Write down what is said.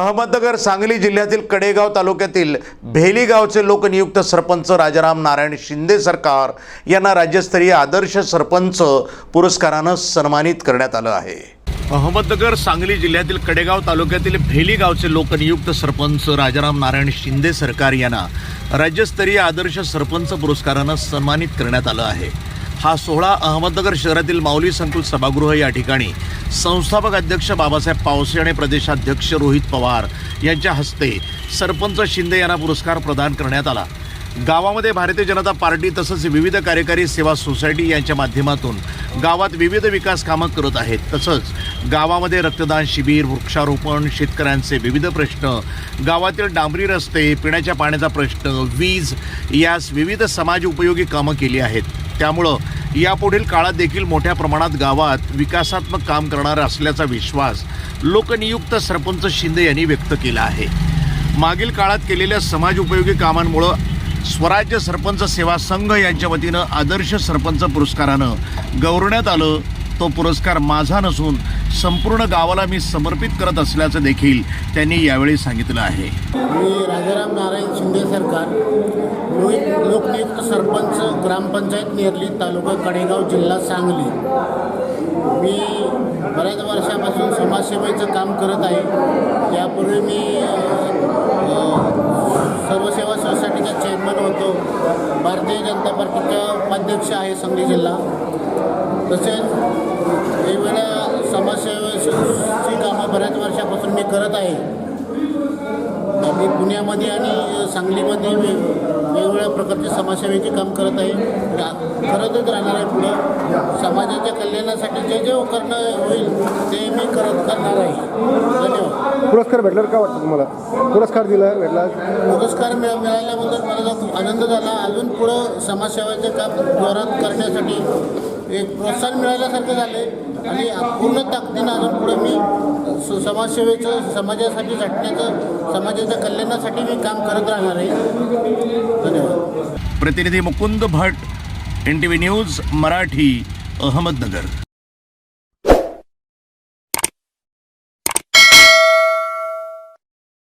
अहमदनगर सांगली जिल्ह्यातील कडेगाव तालुक्यातील भेली गावचे लोकनियुक्त सरपंच राजाराम नारायण शिंदे सरकार यांना राज्यस्तरीय आदर्श सरपंच पुरस्कारानं सन्मानित करण्यात आलं आहे. अहमदनगर सांगली जिल्ह्यातील कडेगाव तालुक्यातील भेली गावचे लोकनियुक्त सरपंच राजाराम नारायण शिंदे सरकार यांना राज्यस्तरीय आदर्श सरपंच पुरस्कारानं सन्मानित करण्यात आलं आहे. हा सोहळा अहमदनगर शहरातील माऊली संकुल सभागृह या ठिकाणी. संस्थापक अध्यक्ष बाबासाहेब पावसे आणि प्रदेशाध्यक्ष रोहित पवार यांच्या हस्ते सरपंच शिंदे यांना पुरस्कार प्रदान करण्यात आला. गावामध्ये भारतीय जनता पार्टी तसंच विविध कार्यकारी सेवा सोसायटी यांच्या माध्यमातून गावात विविध विकास कामं करत आहेत. तसंच गावामध्ये रक्तदान शिबिर वृक्षारोपण शेतकऱ्यांचे विविध प्रश्न गावातील डांबरी रस्ते पिण्याच्या पाण्याचा प्रश्न वीज यास विविध समाज उपयोगी कामं केली आहेत. त्यामुळं यापुढील काळात देखील मोठ्या प्रमाणात गावात विकासात्मक काम करणार असल्याचा विश्वास लोकनियुक्त सरपंच शिंदे यांनी व्यक्त केला आहे. मागील काळात केलेल्या समाज उपयोगी कामांमुळं स्वराज्य सरपंच सेवा संघ यांच्या वतीनं आदर्श सरपंच पुरस्कारानं गौरवण्यात आलं. तो पुरस्कार माझा नसून संपूर्ण गावाला मी समर्पित करत असल्याचं देखील त्यांनी यावेळी सांगितलं आहे. मी राजाराम नारायण शिंदे सरकार लोक लोकनियुक्त सरपंच ग्रामपंचायत नेरली तालुका कडेगाव जिल्हा सांगली. मी बऱ्याच वर्षापासून समाजसेवेचं काम करत आहे. यापूर्वी मी सर्वसेवा सोसायटीचा चेअरमन होतो. भारतीय जनता पार्टीचा उपाध्यक्ष आहे सांगली जिल्हा. तसेच वेगवेगळ्या समाजसेवेची कामं बऱ्याच वर्षापासून मी करत आहे. मी पुण्यामध्ये आणि सांगलीमध्ये वे वेगवेगळ्या प्रकारचे समाजसेवेचे काम करत आहे. करतच राहणार आहे पुढं. समाजाच्या कल्याणासाठी जे जे करणं होईल ते मी करत करणार आहे. धन्यवाद. पुरस्कार भेटला का वाटतं तुम्हाला? पुरस्कार दिला भेटला? पुरस्कार मिळ मिळाल्याबद्दल मला खूप आनंद झाला. अजून पुढं समाजसेवेचे काम जोरात करण्यासाठी एक प्रोत्साहन मिळाल्यासारखं झाले आणि पूर्ण ताकदीनं अजून पुढे मी स- समाजसेवेचं समाजासाठी झटण्याचं समाजाच्या कल्याणासाठी मी काम करत राहणार आहे. धन्यवाद. प्रतिनिधी Mukund Bhat N T V news Marathi Ahmednagar.